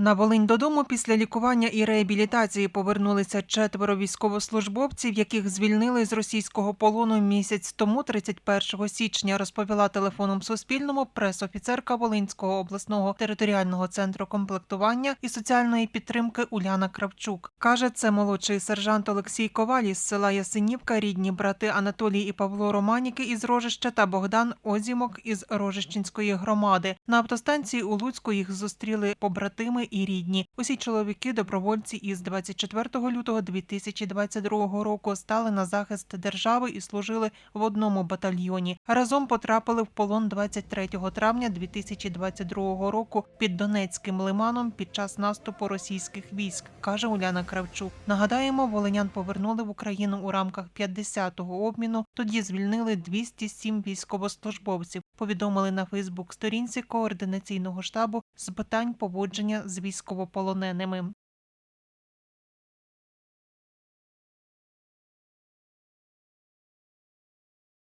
На Волинь додому після лікування і реабілітації повернулися четверо військовослужбовців, яких звільнили з російського полону місяць тому, 31 січня, розповіла телефоном Суспільному прес-офіцерка Волинського обласного територіального центру комплектування і соціальної підтримки Уляна Кравчук. Каже, це молодший сержант Олексій Коваль із села Ясенівка, рідні брати Анатолій і Павло Романіки із Рожища та Богдан Озімок із Рожищенської громади. На автостанції у Луцьку їх зустріли побратими і рідні. Усі чоловіки добровольці із 24 лютого 2022 року стали на захист держави і служили в одному батальйоні. Разом потрапили в полон 23 травня 2022 року під Донецьким лиманом під час наступу російських військ, каже Уляна Кравчук. Нагадаємо, волинян повернули в Україну у рамках 50-го обміну. Тоді звільнили 207 військовослужбовців. Повідомили на Фейсбук сторінці координаційного штабу з питань поводження військовополоненими.